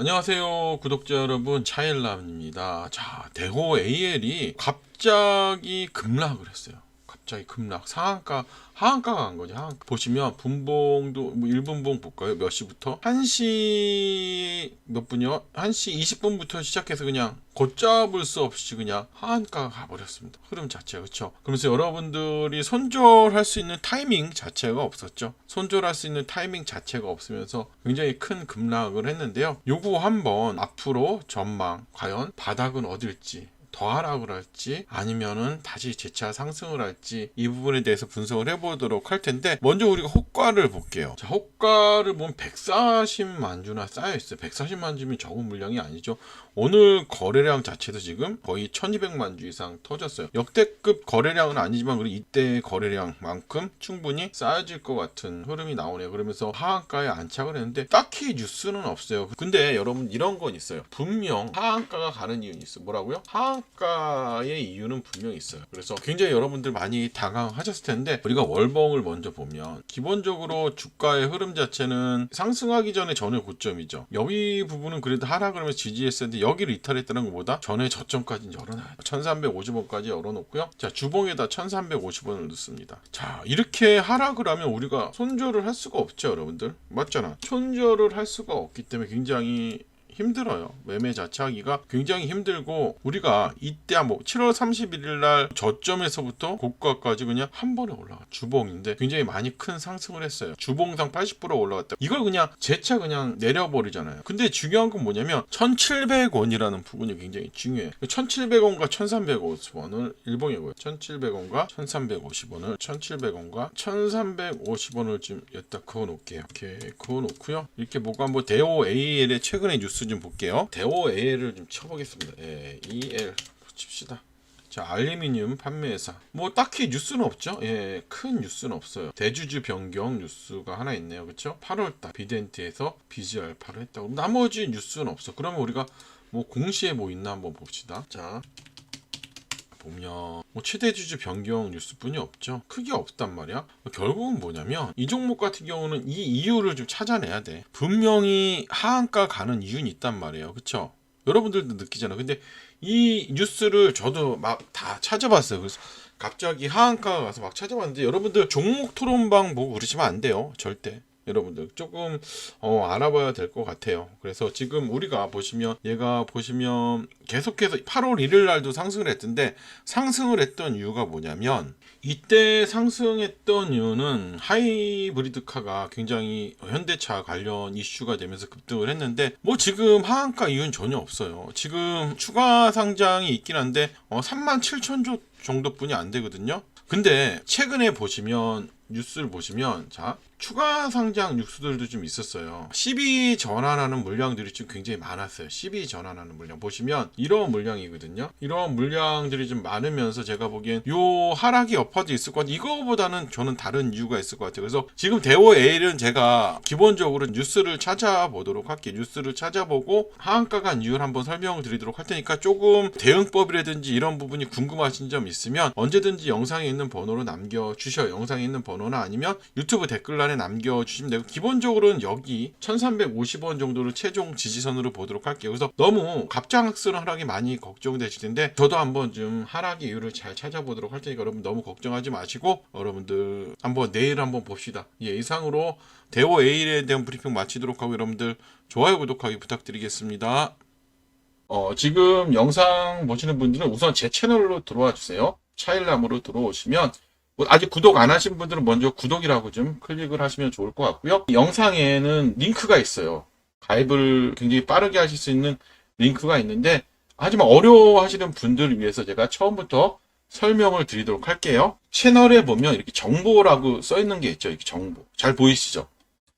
안녕하세요 구독자 여러분. 차일남입니다. 자 대호 AL이 갑자기 급락을 했어요 갑자기 급락. 상한가 하한가가 간 거죠. 하한가. 보시면 분봉도 뭐 1분봉 볼까요? 몇 시부터? 1시 몇 분이요? 1시 20분부터 시작해서 그냥 걷잡을 수 없이 그냥 하한가가 가버렸습니다. 흐름 자체가 그렇죠 그러면서 여러분들이 손절할 수 있는 타이밍 자체가 없었죠. 손절할 수 있는 타이밍 자체가 없으면서 굉장히 큰 급락을 했는데요. 요거 한번 앞으로 전망 과연 바닥은 어딜지 더 하락을 할지 아니면은 다시 재차 상승을 할지 이 부분에 대해서 분석을 해보도록 할 텐데 먼저 우리가 호가를 볼게요. 자, 호가를 보면 140만 주나 쌓여 있어요. 140만 주면 적은 물량이 아니죠. 오늘 거래량 자체도 지금 거의 1200만 주 이상 터졌어요. 역대급 거래량은 아니지만 그리고 이때 거래량만큼 충분히 쌓여질 것 같은 흐름이 나오네요. 그러면서 하한가에 안착을 했는데 딱히 뉴스는 없어요. 근데 여러분 이런 건 있어요. 분명 하한가가 가는 이유는 있어요. 뭐라고요? 하한 가의 이유는 분명히 있어요. 그래서 굉장히 여러분들 많이 당황하셨을 텐데 우리가 월봉을 먼저 보면 기본적으로 주가의 흐름 자체는 상승하기 전에 전의 고점이죠. 여기 부분은 그래도 하락을 하면서 지지했었는데 여기를 이탈했다는 것보다 전에 저점까지 열어놔요. 1350원까지 열어놓고요. 자 주봉에다 1350원을 넣습니다. 자 이렇게 하락을 하면 우리가 손절을 할 수가 없죠 여러분들 맞잖아 손절을 할 수가 없기 때문에 굉장히 힘들어요. 매매 자체하기가 굉장히 힘들고 우리가 이때 뭐 7월 31일 날 저점에서부터 고가까지 그냥 한 번에 올라가 주봉인데 굉장히 많이 큰 상승을 했어요. 주봉상 80% 올라갔다. 이걸 그냥 재차 그냥 내려버리잖아요. 근데 중요한 건 뭐냐면 1,700원이라는 부분이 굉장히 중요해요. 1,700원과 1,350원을 일봉이고요. 1,700원과 1,350원을 1,700원과 1,350원을 좀 여기다 그어 놓을게요. 이렇게 그어 놓고요. 이렇게 보고 한번 대오 AL의 최근의 뉴스 좀 볼게요. 대오 AL을 좀 쳐보겠습니다. 예, EL 칩시다. 자, 알루미늄 판매회사. 뭐 딱히 뉴스는 없죠. 예, 큰 뉴스는 없어요. 대주주 변경 뉴스가 하나 있네요. 그렇죠? 8월 달 비덴트에서 BGR8을 했다고. 나머지 뉴스는 없어. 그러면 우리가 뭐 공시에 뭐 있나 한번 봅시다. 자, 보면 뭐 최대 주주 변경 뉴스뿐이 없죠. 크게 없단 말이야. 결국은 뭐냐면 이 종목 같은 경우는 이 이유를 좀 찾아내야 돼. 분명히 하한가 가는 이유는 있단 말이에요. 그쵸? 여러분들도 느끼잖아. 근데 이 뉴스를 저도 막 다 찾아봤어요. 그래서 갑자기 하한가가 가서 막 찾아봤는데 여러분들 종목 토론방 보고 그러시면 안 돼요. 절대. 여러분들 조금 어, 알아봐야 될 것 같아요. 그래서 지금 우리가 보시면 얘가 보시면 계속해서 8월 1일 날도 상승을 했던데 상승을 했던 이유가 뭐냐면 이때 상승했던 이유는 하이브리드카가 굉장히 현대차 관련 이슈가 되면서 급등을 했는데 뭐 지금 하한가 이유는 전혀 없어요. 지금 추가 상장이 있긴 한데 어, 3만 7천 조 정도뿐이 안 되거든요. 근데 최근에 보시면 뉴스를 보시면 자 추가 상장 뉴스들도 좀 있었어요. 12 전환하는 물량들이 좀 굉장히 많았어요. 12 전환하는 물량 보시면 이런 물량이거든요. 이런 물량들이 좀 많으면서 제가 보기엔 요 하락이 여파도 있을 것 같아요. 이거보다는 저는 다른 이유가 있을 것 같아요. 그래서 지금 대호 에일은 제가 기본적으로 뉴스를 찾아보도록 할게요. 뉴스를 찾아보고 하한가 간 이유를 한번 설명을 드리도록 할 테니까 조금 대응법이라든지 이런 부분이 궁금하신 점 있으면 언제든지 영상에 있는 번호로 남겨주셔요. 영상에 있는 번호나 아니면 유튜브 댓글란에 남겨주시면 되고 기본적으로는 여기 1350원 정도를 최종 지지선으로 보도록 할게요. 그래서 너무 갑작스러운 하락이 많이 걱정되실 텐데 저도 한번 좀 하락의 이유를 잘 찾아보도록 할 테니까 여러분 너무 걱정하지 마시고 여러분들 한번 내일 한번 봅시다. 예, 이상으로 대호 에일에 대한 브리핑 마치도록 하고 여러분들 좋아요 구독하기 부탁드리겠습니다. 어, 지금 영상 보시는 분들은 우선 제 채널로 들어와 주세요. 차일남으로 들어오시면 뭐 아직 구독 안 하신 분들은 먼저 구독이라고 좀 클릭을 하시면 좋을 것 같고요. 영상에는 링크가 있어요. 가입을 굉장히 빠르게 하실 수 있는 링크가 있는데 하지만 어려워하시는 분들을 위해서 제가 처음부터 설명을 드리도록 할게요. 채널에 보면 이렇게 정보라고 써 있는 게 있죠. 이렇게 정보. 잘 보이시죠?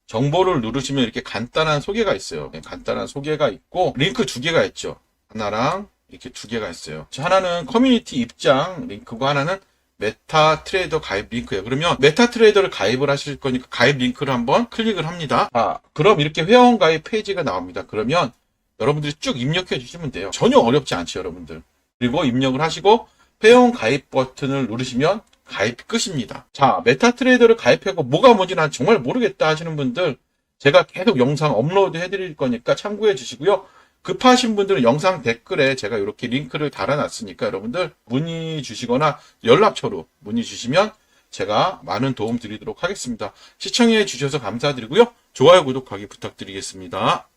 정보를 누르시면 이렇게 간단한 소개가 있어요. 네, 간단한 소개가 있고 링크 두 개가 있죠. 하나랑 이렇게 두 개가 있어요. 하나는 커뮤니티 입장 링크고 하나는 메타 트레이더 가입 링크예요. 그러면 메타 트레이더를 가입을 하실 거니까 가입 링크를 한번 클릭을 합니다. 아, 그럼 이렇게 회원 가입 페이지가 나옵니다. 그러면 여러분들이 쭉 입력해 주시면 돼요. 전혀 어렵지 않죠, 여러분들. 그리고 입력을 하시고 회원 가입 버튼을 누르시면 가입 끝입니다. 자, 메타 트레이더를 가입하고 뭐가 뭔지 난 정말 모르겠다 하시는 분들 제가 계속 영상 업로드 해드릴 거니까 참고해 주시고요. 급하신 분들은 영상 댓글에 제가 이렇게 링크를 달아놨으니까 여러분들 문의 주시거나 연락처로 문의 주시면 제가 많은 도움 드리도록 하겠습니다. 시청해 주셔서 감사드리고요. 좋아요, 구독하기 부탁드리겠습니다.